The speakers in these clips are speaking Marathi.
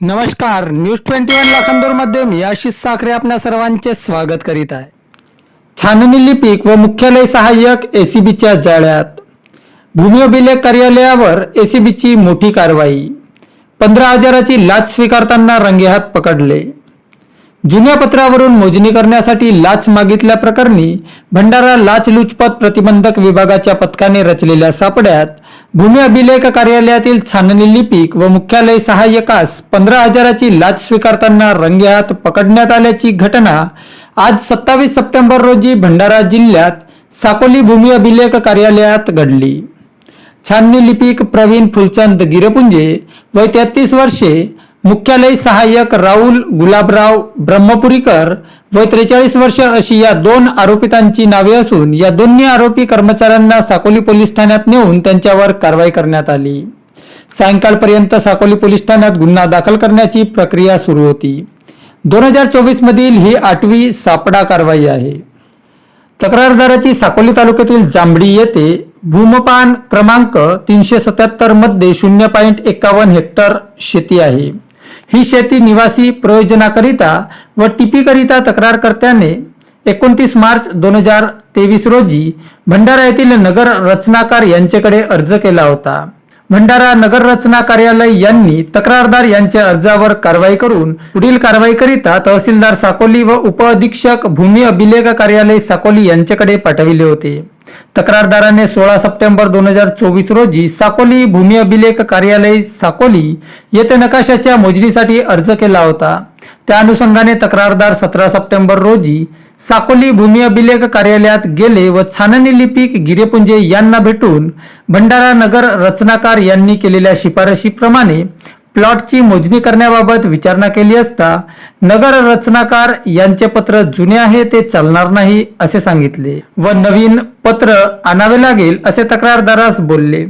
नमस्कार न्यूज ट्वेंटी वन लाखांदूरमध्ये मी आशिष साखरे आपल्या सर्वांचे स्वागत करीत आहे. छाननी लिपिक व मुख्यालय सहाय्यक एसीबीच्या जाळ्यात. भूमी अभिलेख कार्यालयावर एसीबीची मोठी कारवाई. पंधरा हजाराची लाच स्वीकारताना रंगेहात पकडले. जुन्या पत्रावरून मोजणी करण्यासाठी लाच मागितल्या प्रकरणी भंडारा लाच लुचपत प्रतिबंधक विभागाच्या पथकाने रचलेल्या सापड्यात भूमी अभिलेख कार्यालयातील छाननी लिपिक व मुख्यालय सहाय्यकास पंधरा हजाराची लाच स्वीकारताना रंगेहात पकडण्यात आल्याची घटना आज सत्तावीस सप्टेंबर रोजी भंडारा जिल्ह्यात साकोली भूमी अभिलेख कार्यालयात घडली. छाननी लिपिक प्रवीण फुलचंद गिरपुंजे वय तेहतीस वर्षे मुख्यालय सहाय्यक राहुल गुलाबराव ब्रह्मपुरीकर वय त्रेचाळीस वर्ष अशी या दोन आरोपितांची नावे असून या दोन्ही आरोपी कर्मचाऱ्यांना साकोली पोलीस ठाण्यात नेऊन त्यांच्यावर कारवाई करण्यात आली. सायंकाळपर्यंत साकोली पोलीस ठाण्यात गुन्हा दाखल करण्याची प्रक्रिया सुरू होती. दोन हजार चोवीस मधील ही आठवी सापडा कारवाई आहे. तक्रारदाराची साकोली तालुक्यातील जांभडी येथे भूमपान क्रमांक तीनशे सत्याहत्तरमध्ये शून्य पॉईंट एकावन्न हेक्टर शेती आहे. ही शेती निवासी प्रयोजनाकरिता व टिपीकरिता तक्रारकर्त्याने एकोणतीस मार्च दोन हजार तेवीस रोजी भंडारा येथील नगर रचनाकार यांच्याकडे अर्ज केला होता. भंडारा नगर रचना कार्यालय यांनी तक्रारदार यांच्या अर्जावर कारवाई करून पुढील कारवाईकरिता तहसीलदार साकोली व उपअधीक्षक भूमी अभिलेख कार्यालय साकोली यांच्याकडे पाठविले होते. तक्रारदाराने सोळा सप्टेंबर दोन हजार चोवीस रोजी साकोली भूमी अभिलेख कार्यालय साकोली येथे नकाशाच्या मोजणीसाठी अर्ज केला होता. त्या अनुषंगाने तक्रारदार सतरा सप्टेंबर रोजी साकोली भूमी अभिलेख कार्यालयात गेले व छाननी लिपिक गिरेपुंजे यांना भेटून भंडारा नगर रचनाकार यांनी केलेल्या शिफारशीप्रमाणे प्लॉटची मोजणी करण्याबाबत विचारणा केली असता नगर रचनाकार यांचे पत्र जुने आहे ते चालणार नाही असे सांगितले व नवीन पत्र आणावे लागेल असे तक्रारदारास बोलले.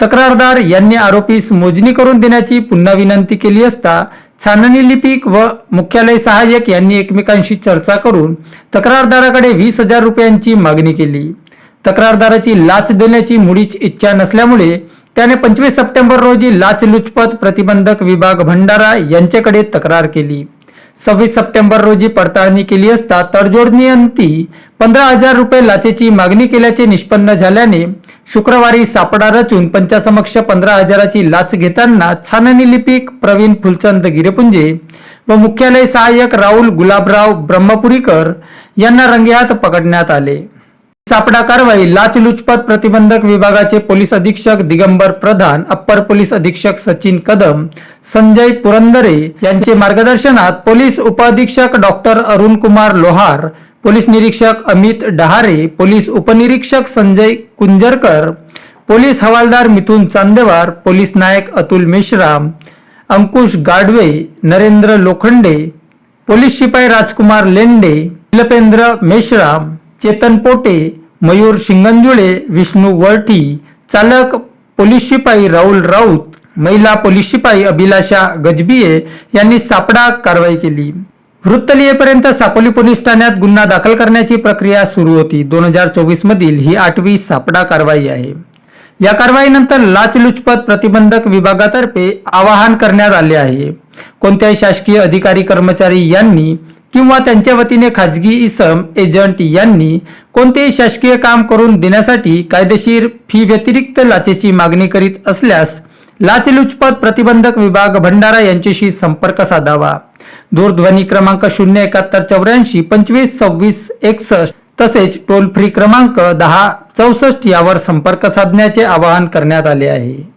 तक्रारदार यांनी आरोपीस मोजणी करून देण्याची पुन्हा विनंती केली असता छाननी लिपिक व मुख्यालय सहाय्यक यांनी एकमेकांशी चर्चा करून तक्रारदाराकडे वीस हजार रुपयांची मागणी केली. तक्रारदाराची लाच देण्याची मुळीच इच्छा नसल्यामुळे त्याने पंचवीस सप्टेंबर रोजी लाचलुचपत प्रतिबंधक विभाग भंडारा यांच्याकडे तक्रार केली. सव्वीस सप्टेंबर रोजी पडताळणी केली असता तडजोडणीअंती पंधरा हजार रुपये लाचेची मागणी केल्याचे निष्पन्न झाल्याने शुक्रवारी सापडा रचून पंचासमक्ष पंधरा हजाराची लाच घेताना छाननी लिपिक प्रवीण फुलचंद गिरेपुंजे व मुख्यालय सहाय्यक राहुल गुलाबराव ब्रह्मपुरीकर यांना रंगेहात पकडण्यात आले. सापडा कारवाई लाचलुचपत प्रतिबंधक विभागाचे पोलीस अधीक्षक दिगंबर प्रधान अप्पर पोलीस अधीक्षक सचिन कदम संजय पुरंदरे यांचे मार्गदर्शनात पोलीस उपअधीक्षक डॉक्टर अरुण कुमार लोहार पोलीस निरीक्षक अमित डहारे पोलीस उपनिरीक्षक संजय कुंजरकर पोलीस हवालदार मिथुन चांदेवार पोलीस नायक अतुल मेश्राम अंकुश गाडवे नरेंद्र लोखंडे पोलीस शिपाई राजकुमार लेंडे निलपेंद्र मेश्राम चेतन पोटे मयूर शिंगंजुळे विष्णू वरठी चालक पोलीस शिपाई राहुल राऊत महिला पोलीस शिपाई अभिलाषा गजबिये यांनी सापडा कारवाई केली. वृत्त लिहेपर्यंत साकोली पोलीस ठाण्यात गुन्हा दाखल करण्याची प्रक्रिया सुरू होती. दोन हजार चोवीस मधील ही आठवी सापडा कारवाई आहे. या कारवाईनंतर लाचलुचपत प्रतिबंधक विभागातर्फे आवाहन करण्यात आले आहे. कोणत्याही शासकीय अधिकारी कर्मचारी यांनी किंवा त्यांच्या वतीने खाजगी इसम एजंट यांनी कोणतेही शासकीय काम करून देण्यासाठी कायदेशीर फी व्यतिरिक्त लाचेची मागणी करीत असल्यास लाचलुचपत प्रतिबंधक विभाग भंडारा यांच्याशी संपर्क साधावा. दूरध्वनी क्रमांक शून्य एकाहत्तर चौऱ्याऐंशी पंचवीस सव्वीस एकसष्ट तसेच टोल फ्री क्रमांक दहा चौसष्ट यावर संपर्क साधण्याचे आवाहन करण्यात आले आहे.